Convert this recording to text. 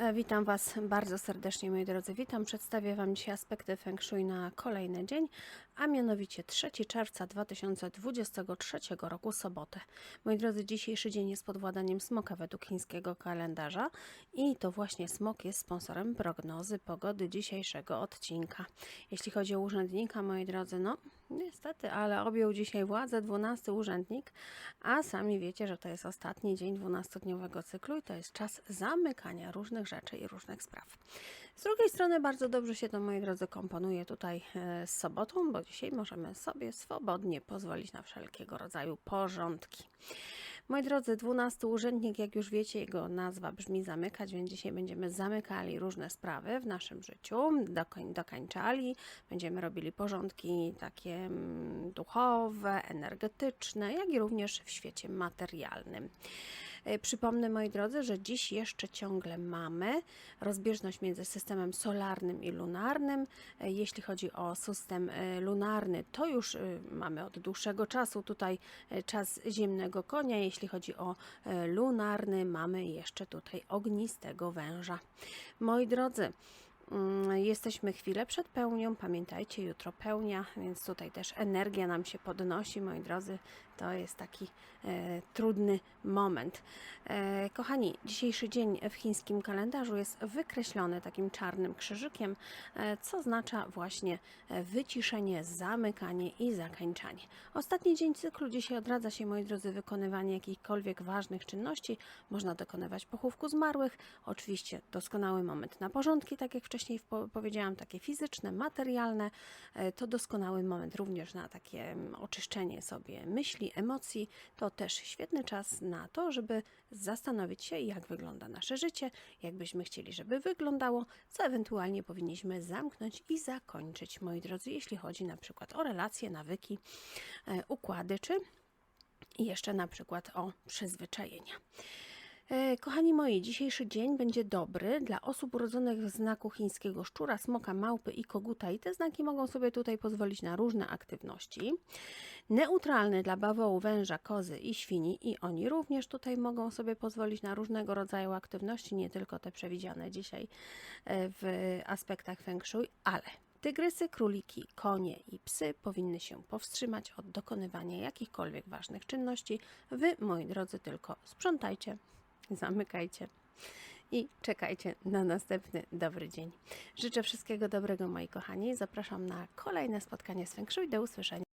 E, Witam Was bardzo serdecznie, moi drodzy. Witam. Przedstawię Wam dzisiaj aspekty Feng Shui na kolejny dzień, a mianowicie 3 czerwca 2023 roku, sobotę. Moi drodzy, dzisiejszy dzień jest pod władaniem smoka według chińskiego kalendarza i to właśnie smok jest sponsorem prognozy pogody dzisiejszego odcinka. Jeśli chodzi o urzędnika, moi drodzy, no niestety, ale objął dzisiaj władzę 12 urzędnik, a sami wiecie, że to jest ostatni dzień 12-dniowego cyklu i to jest czas zamykania różnych rzeczy i różnych spraw. Z drugiej strony bardzo dobrze się to, moi drodzy, komponuje tutaj e, z sobotą, bo dzisiaj możemy sobie swobodnie pozwolić na wszelkiego rodzaju porządki. Moi drodzy, 12 urzędnik, jak już wiecie, jego nazwa brzmi zamykać, więc dzisiaj będziemy zamykali różne sprawy w naszym życiu, dokoń, dokańczali, będziemy robili porządki takie mm, duchowe, energetyczne, jak i również w świecie materialnym. E, Przypomnę, moi drodzy, że dziś jeszcze ciągle mamy rozbieżność między systemem solarnym i lunarnym. E, Jeśli chodzi o system e, lunarny, to już mamy od dłuższego czasu tutaj czas ziemnego konia. Jeśli chodzi o lunarny, mamy jeszcze tutaj ognistego węża. Moi drodzy, Jesteśmy chwilę przed pełnią. Pamiętajcie, jutro pełnia, więc tutaj też energia nam się podnosi, moi drodzy. To jest taki e, trudny moment. E, kochani, dzisiejszy dzień w chińskim kalendarzu jest wykreślony takim czarnym krzyżykiem, e, co oznacza właśnie e, wyciszenie, zamykanie i zakończanie. Ostatni dzień cyklu dzisiaj odradza się, moi drodzy, wykonywanie jakichkolwiek ważnych czynności. Można dokonywać pochówku zmarłych. Oczywiście doskonały moment na porządki, tak jak wcześniej wpo- powiedziałam, takie fizyczne, materialne. E, To doskonały moment również na takie mm, oczyszczenie sobie myśli, emocji. To też świetny czas na to, żeby zastanowić się, jak wygląda nasze życie, jak byśmy chcieli, żeby wyglądało, co ewentualnie powinniśmy zamknąć i zakończyć, moi drodzy, jeśli chodzi na przykład o relacje, nawyki, e, układy, czy jeszcze na przykład o przyzwyczajenia. E, Kochani moi, dzisiejszy dzień będzie dobry dla osób urodzonych w znaku chińskiego szczura, smoka, małpy i koguta i te znaki mogą sobie tutaj pozwolić na różne aktywności. Neutralny dla bawołu, węża, kozy i świni i oni również tutaj mogą sobie pozwolić na różnego rodzaju aktywności, nie tylko te przewidziane dzisiaj e, w aspektach feng shui, ale Tygrysy, króliki, konie i psy powinny się powstrzymać od dokonywania jakichkolwiek ważnych czynności. Wy, moi drodzy, tylko sprzątajcie, zamykajcie i czekajcie na następny dobry dzień. Życzę wszystkiego dobrego, moi kochani. Zapraszam na kolejne spotkanie z Feng Shui. Do usłyszenia.